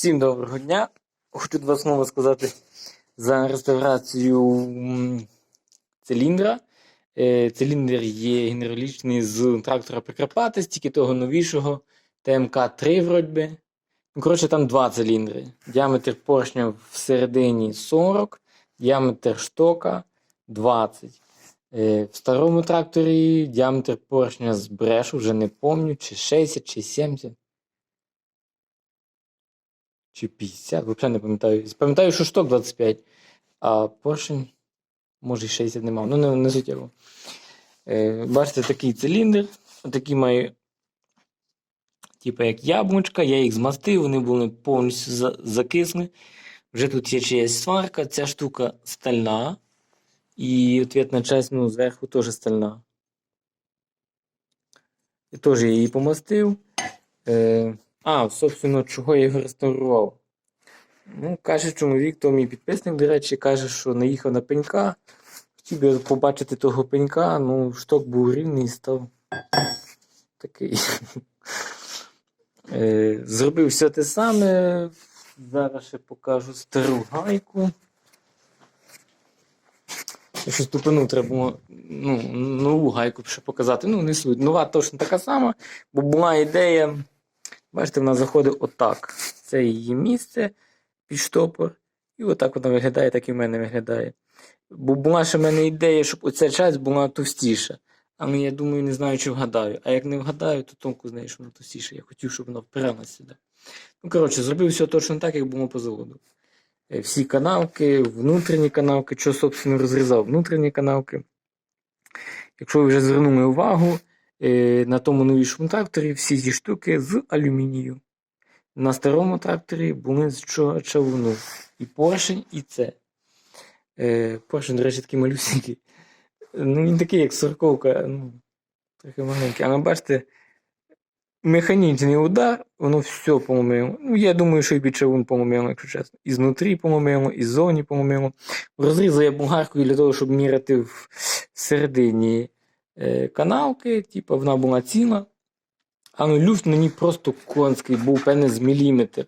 Всім доброго дня. Хочу два слова сказати за реставрацію циліндра. Е, Циліндр є генералічний з трактора Прикарпати, тільки того новішого ТМК-3 вроді. Ну, коротше, там два циліндри. Діаметр поршня всередині 40, діаметр штока 20. Е, В старому тракторі діаметр поршня з брешу, вже не пам'ятаю, чи 60, чи 70. Чи 50, взагалі не пам'ятаю. Пам'ятаю, що шток 25, а поршень, може, і 60 не мав. Ну, не, не суттєво. Е, бачите, такий циліндр. Такий має, типу, як яблучка, я їх змастив, вони були повністю за, закисли. Вже тут є чиясь сварка, ця штука стальна. І ответна часть, ну, зверху теж стальна. І теж я її помастив. Е, а, собственно, чого я його реставрував? Ну, каже чоловік, то мій підписник, до речі, каже, що наїхав на пенька. Хотів би побачити того пенька, ну, шток був рівний і став такий. Е, Зробив все те саме. Зараз ще покажу стару гайку. Щось тупанув, треба ну, нову гайку ще показати. Ну, не суть. Нова точно така сама, бо була ідея. Бачите, вона заходить отак. Це її місце під штопор. І отак вона виглядає, так і в мене виглядає. Бо була ще в мене ідея, щоб оця часть була товстіша. Але я думаю, не знаю, чи вгадаю. А як не вгадаю, то тонко знаю, що вона товстіша. Я хотів, щоб вона впиралася сюди. Ну, коротше, зробив все точно так, як було по заводу. Е, Всі канавки, внутрішні канавки, що, собственно, розрізав внутрішні канавки. Якщо ви вже звернули увагу, на тому новішому тракторі всі ці штуки з алюмінію. На старому тракторі були з чавуну. І поршень, і це. Е, поршень, до речі, такий малюсенький. Ну, він такий, як сороковка, ну, трохи маленький. Але бачите, механічний удар, воно все помомило. Ну, я думаю, що і під чавун помомило, якщо чесно. І знутрі помомило, і ззовні помомило. Розрізав я болгаркою для того, щоб міряти в середині е, канавки, типу, вона була ціла. А ну люфт мені просто конський був певне з міліметр.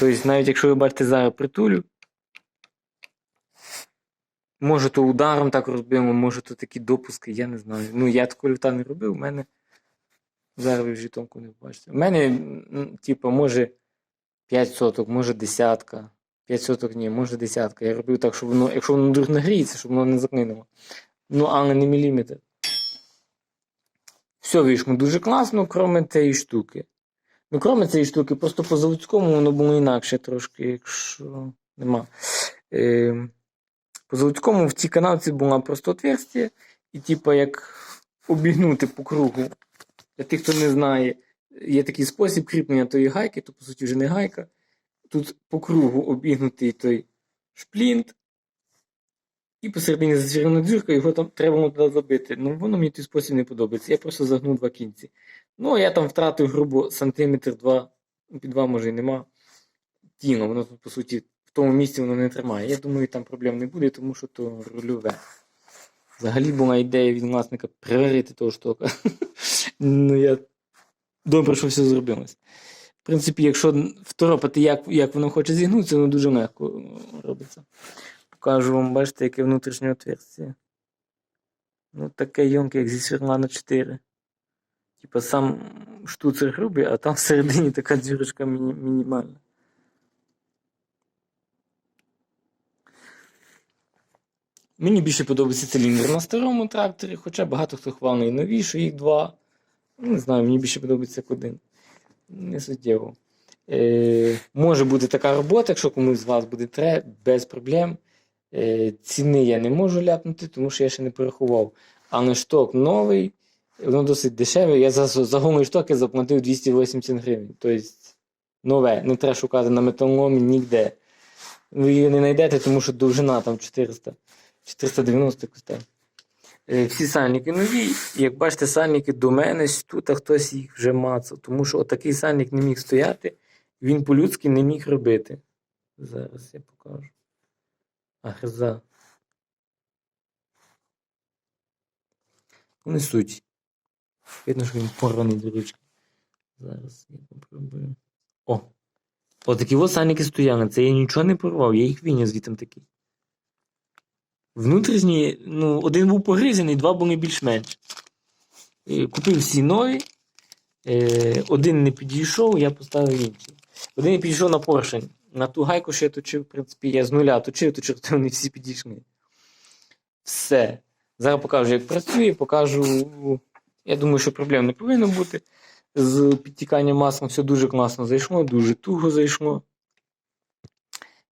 Тобто, навіть якщо ви бачите зараз притулю, може то ударом так розбимо, може то такі допуски, я не знаю. Ну, я такого люфта не робив, у мене зараз ви в житомку не побачите. У мене, типу, може 5 соток, може десятка. 5 соток ні, може десятка. Я робив так, щоб воно, якщо воно вдруг нагріється, щоб воно не заклинуло. Ну, але не міліметр. Все вийшло дуже класно, крім цієї штуки. Ну, крім цієї штуки, просто по заводському воно було інакше трошки, якщо нема. Е, по заводському в цій канавці була просто отверстие, і типу як обігнути по кругу. Для тих, хто не знає, є такий спосіб кріплення тої гайки, то по суті вже не гайка. Тут по кругу обігнутий той шплінт, і посередині зачервона дірка, його там треба було забити. Ну, воно мені той спосіб не подобається. Я просто загнув два кінці. Ну, а я там втратив грубо сантиметр два, під два може і нема. Тіло, воно тут, по суті, в тому місці воно не тримає. Я думаю, там проблем не буде, тому що то рульове. Взагалі була ідея від власника приварити того штока. ну, я добре, що все зробилось. В принципі, якщо второпати, як, як воно хоче зігнутися, воно дуже легко робиться. Покажу вам, бачите, яке внутрішнє отверстие. Ну, таке йомке, як зі Сверлана 4. Типа сам штуцер грубий, а там всередині така дірочка міні- мінімальна. Мені більше подобається циліндр на старому тракторі, хоча багато хто хвалив і новіший, їх два. Не знаю, мені більше подобається як один. Не суттєво. Е, може бути така робота, якщо комусь з вас буде треба, без проблем. Е, ціни я не можу ляпнути, тому що я ще не порахував. Але шток новий, воно досить дешеве. Я за, за голий шток заплатив 280 гривень. Тобто нове, не треба шукати на металоломі ніде. Ви її не знайдете, тому що довжина там 400, 490 якось. Е, Всі сальники нові, як бачите, сальники до мене тут а хтось їх вже мацав, тому що отакий сальник не міг стояти, він по-людськи не міг робити. Зараз я покажу. А гриза. Не суть. Видно, що він порваний до ручки. Зараз я попробую. О! Отакі от сальники стояли. Це я нічого не порвав, я їх виняв звітом такий. Внутрішні, ну, один був погризений, два були більш-менш. Е, Купив всі нові. Е, Один не підійшов, я поставив інший. Один не підійшов на поршень. На ту гайку, що я точив, в принципі, я з нуля точив, точив, то вони всі підійшли. Все. Зараз покажу, як працює, покажу. Я думаю, що проблем не повинно бути. З підтіканням маслом все дуже класно зайшло, дуже туго зайшло.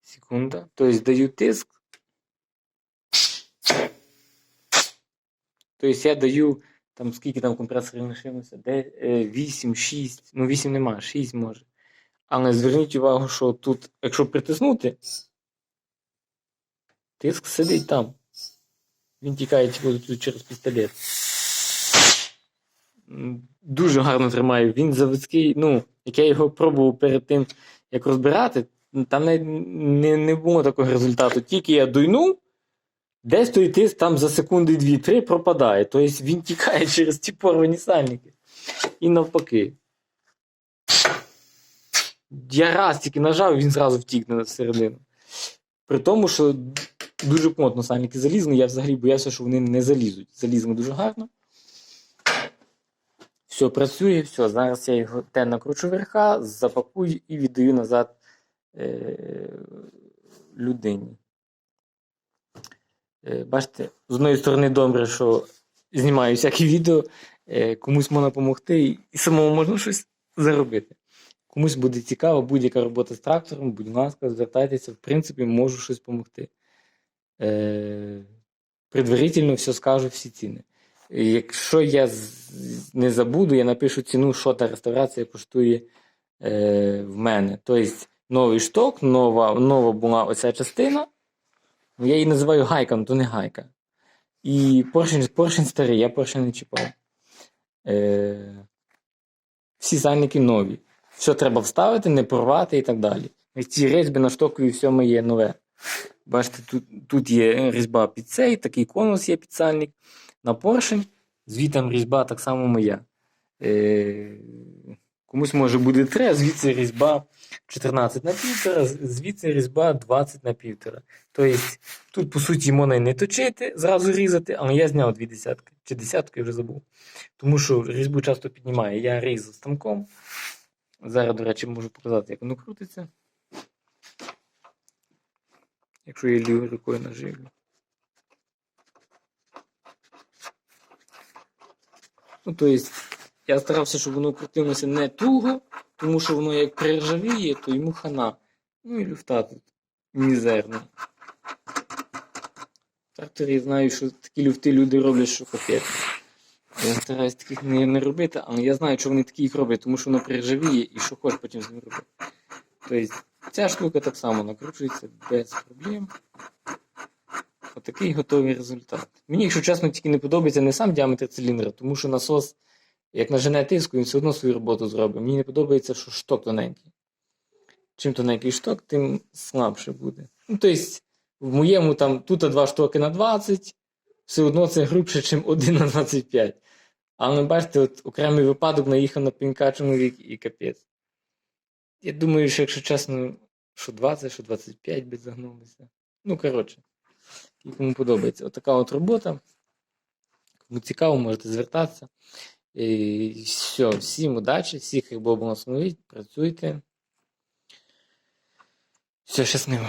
Секунда. Тобто даю тиск. Тобто я даю, там скільки там компресорів лишилося, е, 8, 6, ну 8 нема, 6 може. Але зверніть увагу, що тут, якщо притиснути, тиск сидить там. Він тікає тут через пістолет. Дуже гарно тримає. Він заводський, ну, як я його пробував перед тим, як розбирати, там навіть не, не було такого результату. Тільки я дуйнув, десь той тиск там за секунди 2-3 пропадає. Тобто він тікає через ті порвані сальники. І навпаки. Я раз тільки нажав, і він зразу втік на середину. При тому, що дуже плотно сальники залізли, я взагалі боявся, що вони не залізуть. Залізли дуже гарно. Все працює, все. Зараз я його те накручу верха, запакую і віддаю назад е- людині. Е, бачите, з одної сторони добре, що знімаю всякі відео, е, комусь можна допомогти і самому можна щось заробити. Комусь буде цікаво, будь-яка робота з трактором, будь ласка, звертайтеся, в принципі, можу щось допомогти. Е, предварительно все скажу, всі ціни. Якщо я не забуду, я напишу ціну, що та реставрація коштує е, в мене. Тобто новий шток, нова, нова була оця частина. Я її називаю гайка, але то не гайка. І поршень, поршень старий, я поршень не чіпав. Е, всі сальники нові. Все треба вставити, не порвати і так далі. І ці різьби на штокові все моє нове. Бачите, тут, тут є різьба під цей, такий конус є під сальник. На поршень, звітом різьба так само моя. Е, комусь може буде 3, а звідси різьба 14 на півтора, звідси різьба 20 на півтора. Тобто тут, по суті, можна не точити, зразу різати, але я зняв дві десятки. Чи десятки, вже забув. Тому що різьбу часто піднімає. Я різав станком. Зараз, до речі, можу показати, як воно крутиться. Якщо я лівою рукою наживлю. Ну, тобто, я старався, щоб воно крутилося не туго, тому що воно як приржавіє, то йому хана. Ну і люфта тут мізерна. В тракторі знаю, що такі люфти люди роблять, що капець. Я стараюсь таких не, не робити, але я знаю, що вони такі їх роблять, тому що воно приржавіє і що хочеш потім з ним робити. Тобто ця штука так само накручується без проблем. Отакий готовий результат. Мені, якщо чесно, тільки не подобається не сам діаметр циліндра, тому що насос, як нажене тиску, він все одно свою роботу зробить. Мені не подобається, що шток тоненький. Чим тоненький шток, тим слабше буде. Ну, тобто, в моєму там тут два штоки на 20, все одно це грубше, ніж 1 на 25. Але бачите, от окремий випадок наїхав на пенька чоловік і капець. Я думаю, що якщо чесно, що 20, що 25 би загнулися. Ну, коротше, і кому подобається. Отака от робота. Кому цікаво, можете звертатися. І все, всім удачі, всіх як Бог благословить, працюйте. Все, щасливо.